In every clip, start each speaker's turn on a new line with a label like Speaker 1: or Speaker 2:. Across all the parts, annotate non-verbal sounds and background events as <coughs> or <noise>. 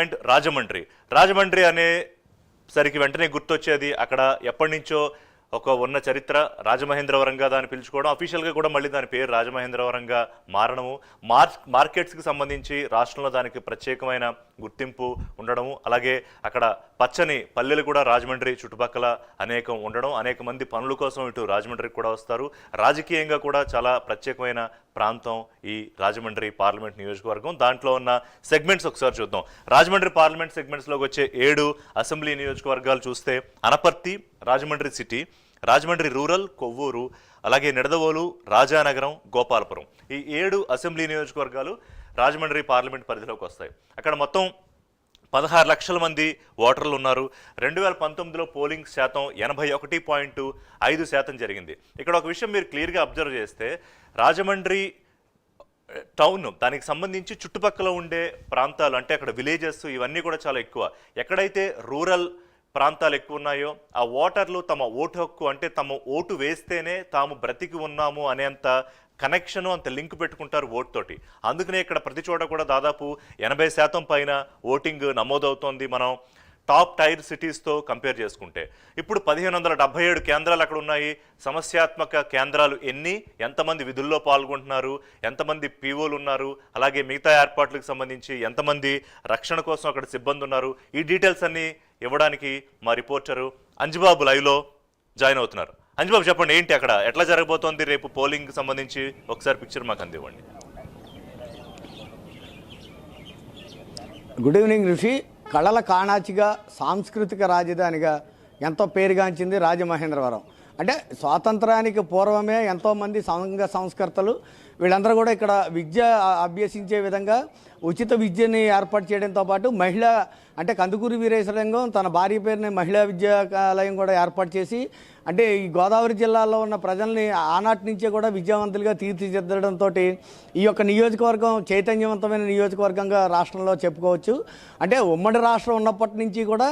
Speaker 1: రాజమండ్రి. రాజమండ్రి అనే సరికి వెంటనే గుర్తొచ్చేది అక్కడ ఎప్పటి నుంచో ఒక ఉన్న చరిత్ర రాజమహేంద్రవరంగా దాన్ని పిలుచుకోవడం. అఫీషియల్గా కూడా మళ్ళీ దాని పేరు రాజమహేంద్రవరంగా మారడము. మార్ మార్కెట్స్కి సంబంధించి రాష్ట్రంలో దానికి ప్రత్యేకమైన గుర్తింపు ఉండడము. అలాగే అక్కడ పచ్చని పల్లెలు కూడా రాజమండ్రి చుట్టుపక్కల అనేకం ఉండడం అనేక మంది పనుల కోసం ఇటు రాజమండ్రికి కూడా వస్తారు. రాజకీయంగా కూడా చాలా ప్రత్యేకమైన ప్రాంతం ఈ రాజమండ్రి పార్లమెంట్ నియోజకవర్గం. దాంట్లో ఉన్న సెగ్మెంట్స్ ఒకసారి చూద్దాం. రాజమండ్రి పార్లమెంట్ సెగ్మెంట్స్లోకి వచ్చే ఏడు అసెంబ్లీ నియోజకవర్గాలు చూస్తే అనపర్తి రాజమండ్రి సిటీ రాజమండ్రి రూరల్ కొవ్వూరు అలాగే నిడదవోలు రాజానగరం గోపాలపురం. ఈ ఏడు అసెంబ్లీ నియోజకవర్గాలు రాజమండ్రి పార్లమెంట్ పరిధిలోకి వస్తాయి. అక్కడ మొత్తం పదహారు లక్షల మంది ఓటర్లు ఉన్నారు. రెండు వేల పంతొమ్మిదిలో పోలింగ్ శాతం ఎనభై ఒకటి పాయింట్ ఐదు శాతం జరిగింది. ఇక్కడ ఒక విషయం మీరు క్లియర్గా అబ్జర్వ్ చేస్తే రాజమండ్రి టౌన్ దానికి సంబంధించి చుట్టుపక్కల ఉండే ప్రాంతాలు అంటే అక్కడ విలేజెస్ ఇవన్నీ కూడా చాలా ఎక్కువ. ఎక్కడైతే రూరల్ ప్రాంతాలు ఎక్కువ ఉన్నాయో ఆ ఓటర్లు తమ ఓటు హక్కు అంటే తమ ఓటు వేస్తేనే తాము బ్రతికి ఉన్నాము అనేంత కనెక్షన్ అంత లింక్ పెట్టుకుంటారు ఓట్ తోటి. అందుకనే ఇక్కడ ప్రతి చోట కూడా దాదాపు ఎనభై శాతం పైన ఓటింగ్ నమోదవుతోంది మనం టాప్ టైర్ సిటీస్తో కంపేర్ చేసుకుంటే. ఇప్పుడు పదిహేను వందల డెబ్బై ఏడు కేంద్రాలు అక్కడ ఉన్నాయి. సమస్యాత్మక కేంద్రాలు ఎన్ని? ఎంతమంది విధుల్లో పాల్గొంటున్నారు? ఎంతమంది పీఓలు ఉన్నారు? అలాగే మిగతా ఏర్పాట్లకు సంబంధించి ఎంతమంది రక్షణ కోసం అక్కడ సిబ్బంది ఉన్నారు ఈ డీటెయిల్స్ అన్నీ ఇవ్వడానికి మా రిపోర్టరు అంజుబాబు లైవ్లో జాయిన్ అవుతున్నారు. అంజుబాబు చెప్పండి ఏంటి అక్కడ? ఎట్లా జరగబోతోంది రేపు పోలింగ్ సంబంధించి? ఒకసారి పిక్చర్ మాకు అందివ్వండి.
Speaker 2: గుడ్ ఈవినింగ్ ఋషి కళల కాణాచిగా సాంస్కృతిక రాజధానిగా ఎంతో పేరుగాంచింది రాజమహేంద్రవరం. అంటే స్వాతంత్రానికి పూర్వమే ఎంతోమంది సంఘ సంస్కర్తలు వీళ్ళందరూ కూడా ఇక్కడ విద్య అభ్యసించే విధంగా ఉచిత విద్యని ఏర్పాటు చేయడంతో పాటు మహిళ అంటే కందుకూరి వీరేశలింగం తన భార్య పేరుని మహిళా విద్యాలయం కూడా ఏర్పాటు చేసి అంటే ఈ గోదావరి జిల్లాలో ఉన్న ప్రజల్ని ఆనాటి నుంచే కూడా విద్యావంతులుగా తీర్చిదిద్దడంతో ఈ యొక్క నియోజకవర్గం చైతన్యవంతమైన నియోజకవర్గంగా రాష్ట్రంలో చెప్పుకోవచ్చు. అంటే ఉమ్మడి రాష్ట్రం ఉన్నప్పటి నుంచి కూడా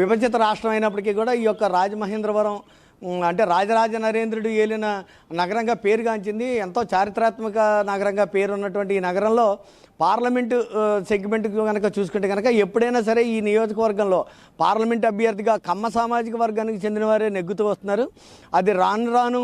Speaker 2: విభజిత రాష్ట్రం అయినప్పటికీ కూడా ఈ యొక్క రాజమహేంద్రవరం అంటే రాజరాజ నరేంద్రుడు ఏలిన నగరంగా పేరుగాంచింది. ఎంతో చారిత్రాత్మక నగరంగా పేరున్నటువంటి ఈ నగరంలో పార్లమెంటు సెగ్మెంట్ కనుక చూసుకుంటే కనుక ఎప్పుడైనా సరే ఈ నియోజకవర్గంలో పార్లమెంట్ అభ్యర్థిగా కమ్మ సామాజిక వర్గానికి చెందిన వారే నెగ్గుతూ వస్తున్నారు. అది రాను రాను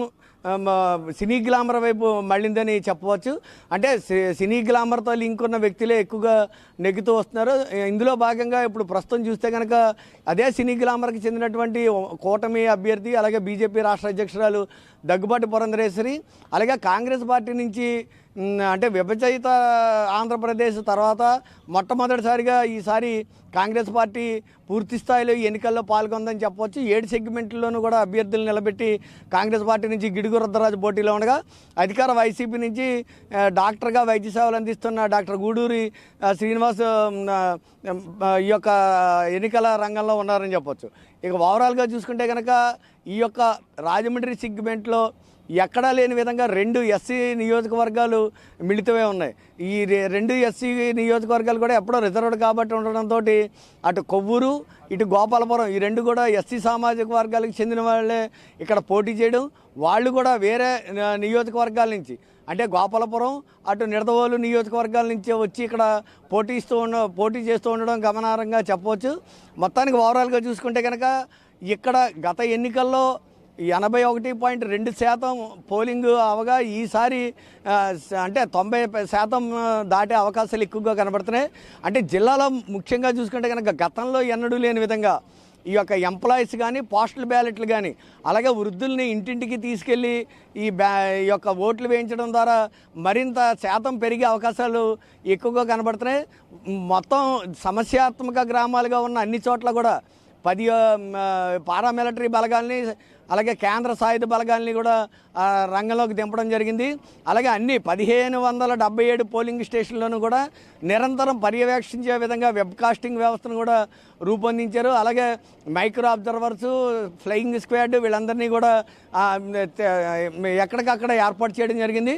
Speaker 2: సినీ గ్లామర్ వైపు మళ్ళిందని చెప్పవచ్చు. అంటే సి- సినీ గ్లామర్తో లింక్ ఉన్న వ్యక్తులే ఎక్కువగా నెగ్గుతూ వస్తున్నారు. ఇందులో భాగంగా ఇప్పుడు ప్రస్తుతం చూస్తే కనుక అదే సినీ గ్లామర్కి చెందినటువంటి కూటమి అభ్యర్థి అలాగే బీజేపీ రాష్ట్ర అధ్యక్షురాలు దగ్గుబాటి పురంధరేశ్వరి అలాగే కాంగ్రెస్ పార్టీ నుంచి అంటే విభజిత ఆంధ్రప్రదేశ్ తర్వాత మొట్టమొదటిసారిగా ఈసారి కాంగ్రెస్ పార్టీ పూర్తి స్థాయిలో ఈ ఎన్నికల్లో పాల్గొందని చెప్పవచ్చు. ఏడు సెగ్మెంట్లోనూ కూడా అభ్యర్థులు నిలబెట్టి కాంగ్రెస్ పార్టీ నుంచి గిడుగు రుద్రరాజు పోటీలో ఉండగా అధికార వైసీపీ నుంచి డాక్టర్గా వైద్య సేవలు అందిస్తున్న డాక్టర్ గూడూరి శ్రీనివాస్ ఈ యొక్క ఎన్నికల రంగంలో ఉన్నారని చెప్పొచ్చు. ఇక ఓవరాల్గా చూసుకుంటే కనుక ఈ యొక్క రాజమండ్రి సెగ్మెంట్లో ఎక్కడా లేని విధంగా రెండు ఎస్సీ నియోజకవర్గాలు మిళితమే ఉన్నాయి. ఈ రెండు ఎస్సీ నియోజకవర్గాలు కూడా ఎప్పుడో రిజర్వ్డ్ కాబట్టి ఉండడంతో అటు కొవ్వూరు ఇటు గోపాలపురం ఈ రెండు కూడా ఎస్సీ సామాజిక వర్గాలకు చెందిన వాళ్ళే ఇక్కడ పోటీ చేయడం. వాళ్ళు కూడా వేరే నియోజకవర్గాల నుంచి అంటే గోపాలపురం అటు నిడదవోలు నియోజకవర్గాల నుంచి వచ్చి ఇక్కడ పోటీస్తూ ఉన్న పోటీ చేస్తూ ఉండడం గమనార్హంగా చెప్పవచ్చు. మొత్తానికి ఓవరాల్గా చూసుకుంటే కనుక ఇక్కడ గత ఎన్నికల్లో ఎనభై ఒకటి పాయింట్ రెండు శాతం పోలింగ్ అవగా ఈసారి అంటే తొంభై శాతం దాటే అవకాశాలు ఎక్కువగా కనబడుతున్నాయి. అంటే జిల్లాలో ముఖ్యంగా చూసుకుంటే కనుక గతంలో ఎన్నడూ లేని విధంగా ఈ యొక్క ఎంప్లాయీస్ కానీ పోస్టల్ బ్యాలెట్లు కానీ అలాగే వృద్ధుల్ని ఇంటింటికి తీసుకెళ్ళి ఈ బ్యా ఈ యొక్క ఓట్లు వేయించడం ద్వారా మరింత శాతం పెరిగే అవకాశాలు ఎక్కువగా కనబడుతున్నాయి. మొత్తం సమస్యాత్మక గ్రామాలుగా ఉన్న అన్ని చోట్ల కూడా పది పారామిలిటరీ బలగాల్ని అలాగే కేంద్ర సాయుధ బలగాల్ని కూడా రంగంలోకి దింపడం జరిగింది. అలాగే అన్ని పదిహేను వందల డెబ్బై ఏడు పోలింగ్ స్టేషన్లను కూడా నిరంతరం పర్యవేక్షించే విధంగా వెబ్ కాస్టింగ్ వ్యవస్థను కూడా రూపొందించారు. అలాగే మైక్రో అబ్జర్వర్స్ ఫ్లయింగ్ స్క్వాడ్ వీళ్ళందరినీ కూడా ఎక్కడికక్కడ ఏర్పాటు చేయడం జరిగింది.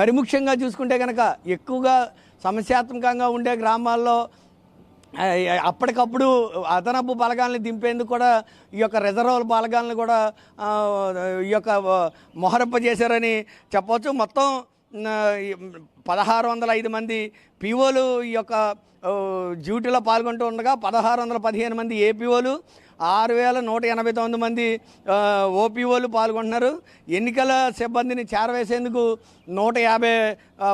Speaker 2: మరి ముఖ్యంగా చూసుకుంటే కనుక ఎక్కువగా సమస్యాత్మకంగా ఉండే గ్రామాల్లో అప్పటికప్పుడు అదనపు బలగాల్ని దింపేందుకు కూడా ఈ యొక్క రిజర్వ్ బలగాలను కూడా ఈ యొక్క మొహరప్ప చేశారని చెప్పవచ్చు. మొత్తం పదహారు వందల ఐదు మంది పీఓలు ఈ యొక్క డ్యూటీలో పాల్గొంటూ ఉండగా పదహారు వందల పదిహేను మంది ఏపీఓలు ఆరు వేల నూట ఎనభై తొమ్మిది మంది ఓపీఓలు పాల్గొంటున్నారు. ఎన్నికల సిబ్బందిని చేరవేసేందుకు నూట యాభై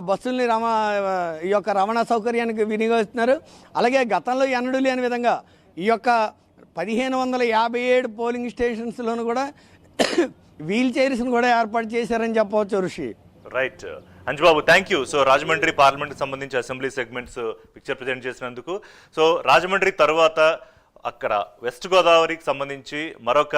Speaker 2: బస్సుల్ని రమ ఈ యొక్క రవాణా సౌకర్యానికి వినియోగిస్తున్నారు. అలాగే గతంలో ఎన్నడూ లేని విధంగా ఈ యొక్క పదిహేను వందల యాభై ఏడు పోలింగ్ స్టేషన్స్లోనూ కూడా <coughs> వీల్ చైర్స్ని కూడా ఏర్పాటు చేశారని చెప్పవచ్చు Rishi.
Speaker 1: Right Anjubabu thank you so Rajahmundry పార్లమెంట్కి సంబంధించి అసెంబ్లీ సెగ్మెంట్స్ పిక్చర్ ప్రజెంట్ చేసినందుకు. సో రాజమండ్రి తర్వాత అక్కడ వెస్ట్ గోదావరికి సంబంధించి మరొక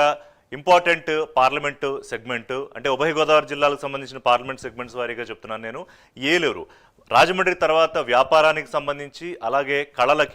Speaker 1: ఇంపార్టెంట్ పార్లమెంటు సెగ్మెంట్ అంటే ఉభయ గోదావరి జిల్లాలకు సంబంధించిన పార్లమెంట్ సెగ్మెంట్స్ వారీగా చెప్తున్నాను నేను. ఏలూరు. రాజమండ్రి తర్వాత వ్యాపారానికి సంబంధించి అలాగే కళలకి